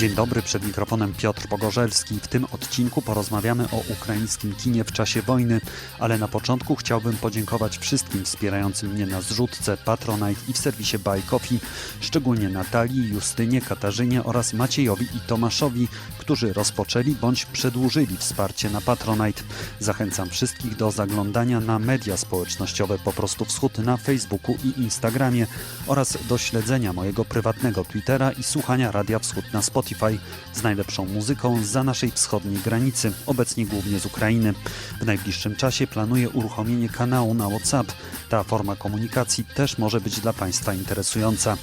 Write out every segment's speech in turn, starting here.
Dzień dobry, przed mikrofonem Piotr Pogorzelski. W tym odcinku porozmawiamy o ukraińskim kinie w czasie wojny, ale na początku chciałbym podziękować wszystkim wspierającym mnie na zrzutce, Patronite i w serwisie Buy Coffee, szczególnie Natalii, Justynie, Katarzynie oraz Maciejowi i Tomaszowi, którzy rozpoczęli bądź przedłużyli wsparcie na Patronite. Zachęcam wszystkich do zaglądania na media społecznościowe po prostu Wschód na Facebooku i Instagramie oraz do śledzenia mojego prywatnego Twittera i słuchania Radia Wschód na Spotify Spotify z najlepszą muzyką za naszej wschodniej granicy, obecnie głównie z Ukrainy. W najbliższym czasie planuję uruchomienie kanału na WhatsApp. Ta forma komunikacji też może być dla Państwa interesująca.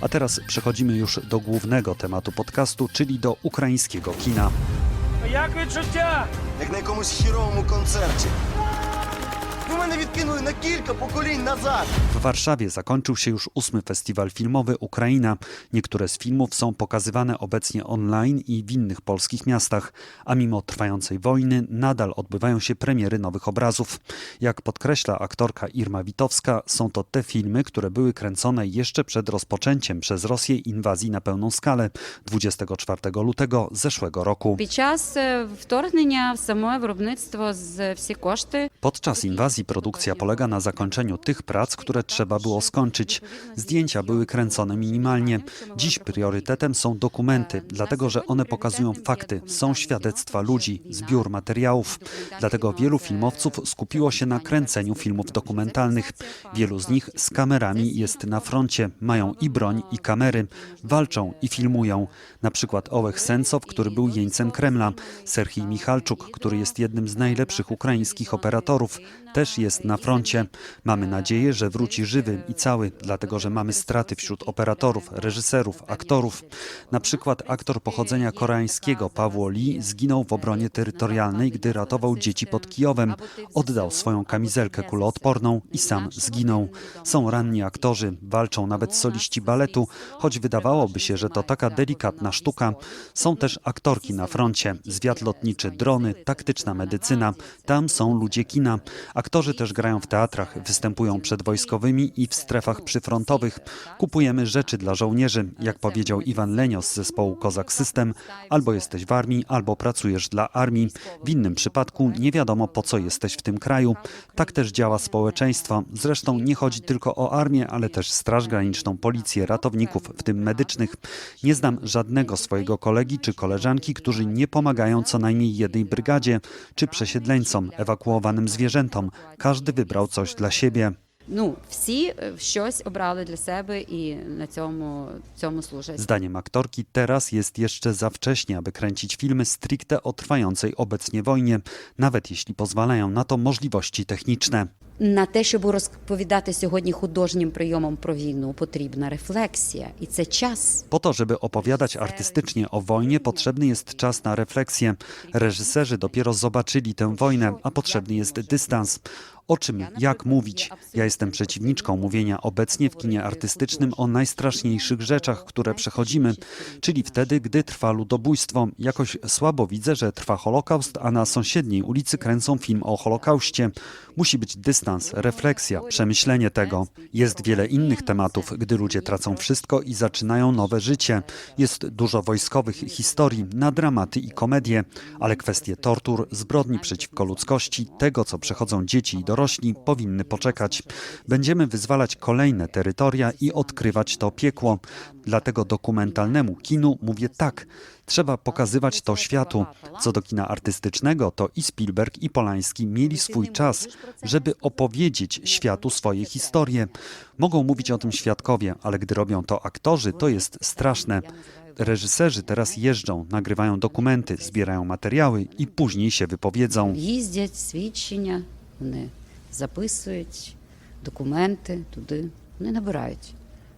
A teraz przechodzimy już do głównego tematu podcastu, czyli do ukraińskiego kina. Jak wyczucia? Jak na jakimś chirowym koncercie. Ви мене відкинули на кілька поколінь назад. W Warszawie zakończył się już ósmy festiwal filmowy Ukraina. Niektóre z filmów są pokazywane obecnie online i w innych polskich miastach, a mimo trwającej wojny nadal odbywają się premiery nowych obrazów. Jak podkreśla aktorka Irma Witowska, są to te filmy, które były kręcone jeszcze przed rozpoczęciem przez Rosję inwazji na pełną skalę 24 lutego zeszłego roku. Під час е, вторгнення в саме виробництво з всі кошти Podczas inwazji produkcja polega na zakończeniu tych prac, które trzeba było skończyć. Zdjęcia były kręcone minimalnie. Dziś priorytetem są dokumenty, dlatego że one pokazują fakty, są świadectwa ludzi, zbiór materiałów. Dlatego wielu filmowców skupiło się na kręceniu filmów dokumentalnych. Wielu z nich z kamerami jest na froncie, mają i broń, i kamery, walczą i filmują. Na przykład Ołech Sencow, który był jeńcem Kremla, Serhii Michalczuk, który jest jednym z najlepszych ukraińskich operatorów, التطرف. Też jest na froncie. Mamy nadzieję, że wróci żywy i cały, dlatego że mamy straty wśród operatorów, reżyserów, aktorów. Na przykład aktor pochodzenia koreańskiego Pawło Lee zginął w obronie terytorialnej, gdy ratował dzieci pod Kijowem. Oddał swoją kamizelkę kuloodporną i sam zginął. Są ranni aktorzy, walczą nawet soliści baletu, choć wydawałoby się, że to taka delikatna sztuka. Są też aktorki na froncie, zwiat lotniczy, drony, taktyczna medycyna. Tam są ludzie kina. Aktorzy też grają w teatrach, występują przed wojskowymi i w strefach przyfrontowych. Kupujemy rzeczy dla żołnierzy, jak powiedział Iwan Lenio z zespołu Kozak System, albo jesteś w armii, albo pracujesz dla armii. W innym przypadku nie wiadomo po co jesteś w tym kraju. Tak też działa społeczeństwo. Zresztą nie chodzi tylko o armię, ale też Straż Graniczną, policję, ratowników, w tym medycznych. Nie znam żadnego swojego kolegi czy koleżanki, którzy nie pomagają co najmniej jednej brygadzie czy przesiedleńcom, ewakuowanym zwierzętom. Każdy wybrał coś dla siebie. ну всі е, щось обрали для себе і на цьому цьому служать. Zdaniem aktorki teraz jest jeszcze za wcześnie, aby kręcić filmy stricte o trwającej obecnie wojnie, nawet jeśli pozwalają na to możliwości techniczne. На те, щоб розповідати сьогодні художнім прийомом про війну, потрібна рефлексія, і це час. Po to, żeby opowiadać artystycznie o wojnie, potrzebny jest czas na refleksję. Reżyserzy dopiero zobaczyli tę wojnę, a potrzebny jest dystans. O czym, jak mówić? Ja jestem przeciwniczką mówienia obecnie w kinie artystycznym o najstraszniejszych rzeczach, które przechodzimy, czyli wtedy, gdy trwa ludobójstwo. Jakoś słabo widzę, że trwa Holokaust, a na sąsiedniej ulicy kręcą film o Holokauście. Musi być dystans, refleksja, przemyślenie tego. Jest wiele innych tematów, gdy ludzie tracą wszystko i zaczynają nowe życie. Jest dużo wojskowych historii na dramaty i komedie, ale kwestie tortur, zbrodni przeciwko ludzkości, tego, co przechodzą dzieci i dorośli, powinny poczekać. Będziemy wyzwalać kolejne terytoria i odkrywać to piekło. Dlatego dokumentalnemu kinu mówię tak. Trzeba pokazywać to światu. Co do kina artystycznego, to i Spielberg, i Polański mieli swój czas, żeby opowiedzieć opowiedzieć światu swoje historie. Mogą mówić o tym świadkowie, ale gdy robią to aktorzy, to jest straszne. Reżyserzy teraz jeżdżą, nagrywają dokumenty, zbierają materiały i później się wypowiedzą. Jeździć, świadczenia, no, zapisują dokumenty, tudy, no nabierają.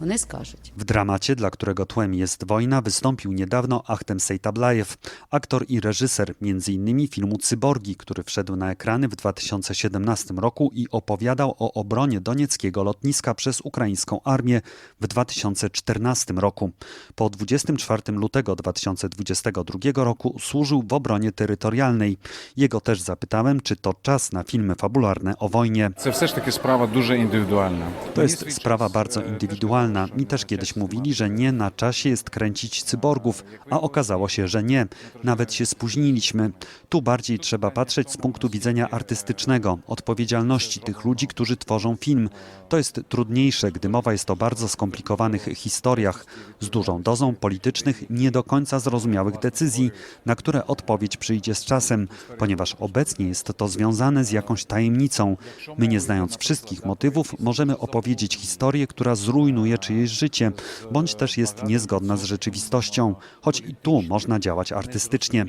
вони набирають, вони скажуть. W dramacie, dla którego tłem jest wojna, wystąpił niedawno Achtem Sejtablajew, aktor i reżyser m.in. filmu Cyborgi, który wszedł na ekrany w 2017 roku i opowiadał o obronie donieckiego lotniska przez ukraińską armię w 2014 roku. Po 24 lutego 2022 roku służył w obronie terytorialnej. Jego też zapytałem, czy to czas na filmy fabularne o wojnie. Це все ж таки справа дуже індивідуальна. To jest sprawa bardzo indywidualna. Mi też kiedyś mówili, że nie na czasie jest kręcić cyborgów, a okazało się, że nie. Nawet się spóźniliśmy. Tu bardziej trzeba patrzeć z punktu widzenia artystycznego, odpowiedzialności tych ludzi, którzy tworzą film. To jest trudniejsze, gdy mowa jest o bardzo skomplikowanych historiach, z dużą dozą politycznych, nie do końca zrozumiałych decyzji, na które odpowiedź przyjdzie z czasem, ponieważ obecnie jest to związane z jakąś tajemnicą. My, nie znając wszystkich motywów, możemy opowiedzieć historię, która zrujnuje czyjeś życie, bądź też jest niezgodna z rzeczywistością, choć i tu można działać artystycznie.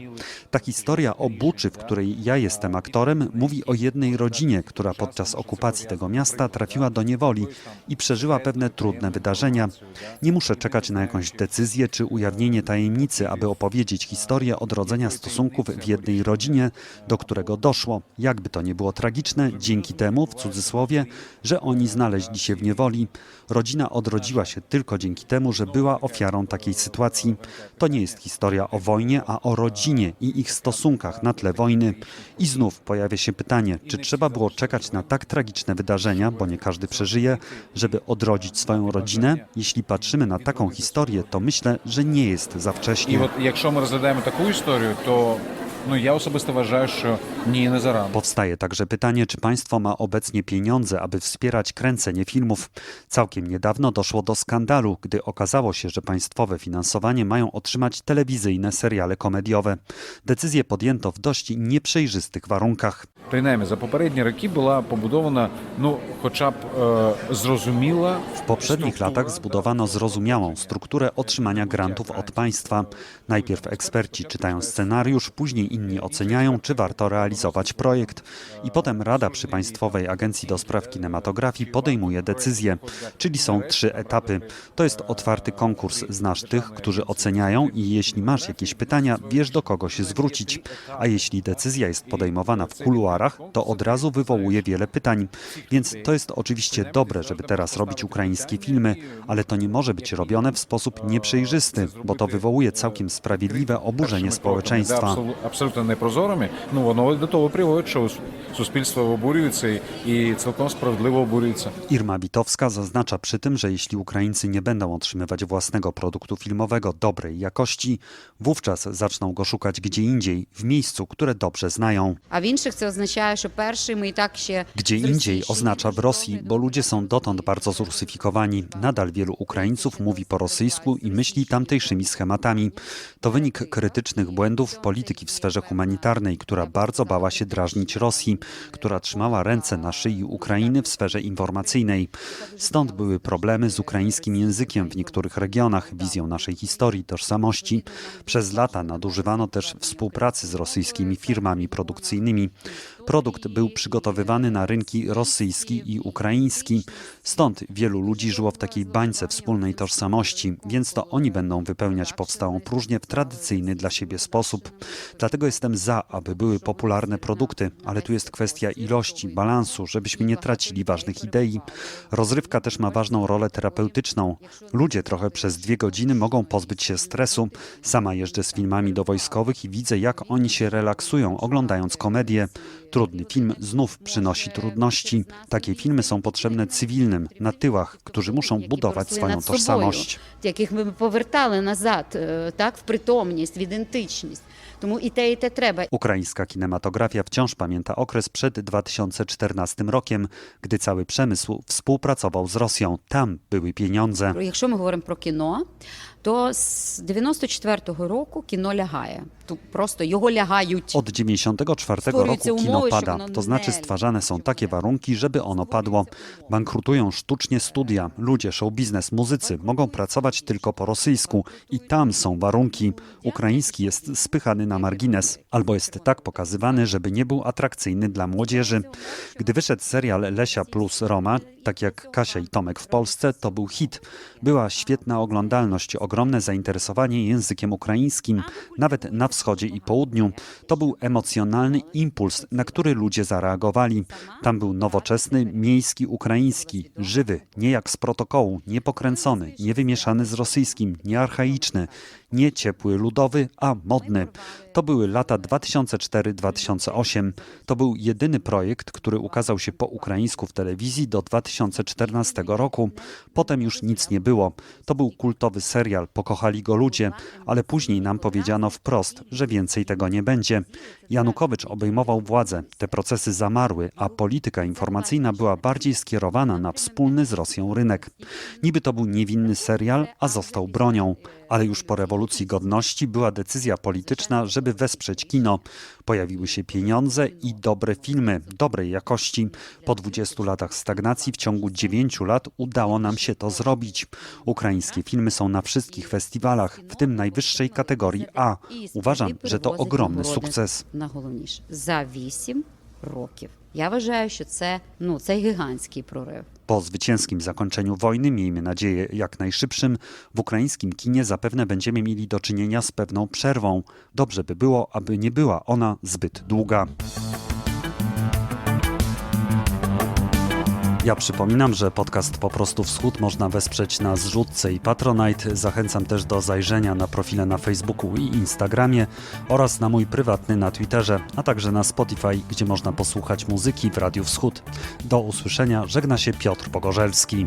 Ta historia o Buczy, w której ja jestem aktorem, mówi o jednej rodzinie, która podczas okupacji tego miasta trafiła do niewoli i przeżyła pewne trudne wydarzenia. Nie muszę czekać na jakąś decyzję czy ujawnienie tajemnicy, aby opowiedzieć historię odrodzenia stosunków w jednej rodzinie, do którego doszło. Jakby to nie było tragiczne, dzięki temu, w cudzysłowie, że oni znaleźli się w niewoli. Rodzina odrodziła się tylko dzięki temu, że była ofiarą takiej sytuacji. To nie jest historia o wojnie, a o rodzinie i ich stosunkach na tle wojny. I znów pojawia się pytanie, czy trzeba było czekać na tak tragiczne wydarzenia, bo nie każdy przeżyje, żeby odrodzić swoją rodzinę? Jeśli patrzymy na taką historię, to myślę, że nie jest za wcześnie. I jakщо my rozglądamy taką historię, to no, ja osobiście uważam, że Powstaje także pytanie, czy państwo ma obecnie pieniądze, aby wspierać kręcenie filmów. Całkiem niedawno doszło do skandalu, gdy okazało się, że państwowe finansowanie mają otrzymać telewizyjne seriale komediowe. Decyzję podjęto w dość nieprzejrzystych warunkach. Принаймні за попередні роки була побудована, ну, хоча б е, зрозуміла W poprzednich latach zbudowano zrozumiałą strukturę otrzymania grantów od państwa. Najpierw eksperci czytają scenariusz, później inni oceniają, czy warto realizować projekt i potem Rada przy Państwowej Agencji do Spraw Kinematografii podejmuje decyzję, czyli są trzy etapy. To jest otwarty konkurs, znasz tych, którzy oceniają i jeśli masz jakieś pytania, wiesz do kogo się zwrócić. A jeśli decyzja jest podejmowana w kuluarach, to od razu wywołuje wiele pytań. Więc to jest oczywiście dobre, żeby teraz robić ukraińskie filmy, ale to nie może być robione w sposób nieprzejrzysty, bo to wywołuje całkiem sprawiedliwe oburzenie społeczeństwa. Absolutnie nieprozorym, no ono до того приводить, що суспільство обурюється і, і цілком справедливо обурюється. Irma Witowska zaznacza przy tym, że jeśli Ukraińcy nie będą otrzymywać własnego produktu filmowego dobrej jakości, wówczas zaczną go szukać gdzie indziej, w miejscu, które dobrze znają. А в інших це означає, що перший ми і так ще Gdzie indziej oznacza w Rosji, bo ludzie są dotąd bardzo zrusyfikowani. Nadal wielu Ukraińców mówi po rosyjsku i myśli tamtejszymi schematami. To wynik krytycznych błędów polityki w sferze humanitarnej, która bardzo bała się drażnić Rosji, która trzymała ręce na szyi Ukrainy w sferze informacyjnej. Stąd były problemy z ukraińskim językiem w niektórych regionach, wizją naszej historii, tożsamości. Przez lata nadużywano też współpracy z rosyjskimi firmami produkcyjnymi. Produkt był przygotowywany na rynki rosyjski i ukraiński. Stąd wielu ludzi żyło w takiej bańce wspólnej tożsamości, więc to oni będą wypełniać powstałą próżnię w tradycyjny dla siebie sposób. Dlatego jestem za, aby były popularne produkty, ale tu jest kwestia ilości, balansu, żebyśmy nie tracili ważnych idei. Rozrywka też ma ważną rolę terapeutyczną. Ludzie trochę przez dwie godziny mogą pozbyć się stresu. Sama jeżdżę z filmami do wojskowych i widzę, jak oni się relaksują, oglądając komedię. Trudny film znów przynosi trudności. Takie filmy są potrzebne cywilnym, na tyłach, którzy muszą які budować росли swoją над собою, tożsamość. яких ми повертали назад, е, так, в притомність, в ідентичність. Тому і те, і те треба. Ukraińska kinematografia wciąż pamięta okres przed 2014 rokiem, gdy cały przemysł współpracował z Rosją. Tam były pieniądze. Якщо ми говоримо про кіно, то з 94-го року кіно лягає. Тут просто його лягають. Od 94 Stworzujcie roku kino umowy, pada, żeby ono to znaczy nie- stwarzane są takie warunki, żeby ono padło. Bankrutują sztucznie studia, ludzie, show biznes, muzycy mogą pracować tylko po rosyjsku i tam są warunki. Ukraiński jest spychany na margines, albo jest tak pokazywany, żeby nie był atrakcyjny dla młodzieży. Gdy wyszedł serial Lesia plus Roma, tak jak Kasia i Tomek w Polsce, to był hit. Była świetna oglądalność, ogromne zainteresowanie językiem ukraińskim, nawet na wschodzie i południu. To był emocjonalny impuls, na który ludzie zareagowali. Tam był nowoczesny, miejski ukraiński, żywy, nie jak z protokołu, nie pokręcony, nie wymieszany z rosyjskim, nie archaiczny, Nie ciepły, ludowy, a modny. To były lata 2004-2008. To był jedyny projekt, który ukazał się po ukraińsku w telewizji do 2014 roku. Potem już nic nie było. To był kultowy serial, pokochali go ludzie, ale później nam powiedziano wprost, że więcej tego nie będzie. Janukowycz obejmował władzę, te procesy zamarły, a polityka informacyjna była bardziej skierowana na wspólny z Rosją rynek. Niby to był niewinny serial, a został bronią. Ale już po rewolucji godności była decyzja polityczna, żeby wesprzeć kino. Pojawiły się pieniądze i dobre filmy, dobrej jakości. Po 20 latach stagnacji w ciągu 9 lat udało nam się to zrobić. Ukraińskie filmy są na wszystkich festiwalach, w tym najwyższej kategorii A. Uważam, że to ogromny sukces. Найголовніше за 8 років. Я вважаю, що це ну це гігантський прорив. Po zwycięskim zakończeniu wojny, miejmy nadzieję jak najszybszym, w ukraińskim kinie zapewne będziemy mieli do czynienia z pewną przerwą. Dobrze by było, aby nie była ona zbyt długa. Ja przypominam, że podcast Po prostu Wschód można wesprzeć na zrzutce i Patronite. Zachęcam też do zajrzenia na profile na Facebooku i Instagramie oraz na mój prywatny na Twitterze, a także na Spotify, gdzie można posłuchać muzyki w Radiu Wschód. Do usłyszenia, żegna się Piotr Pogorzelski.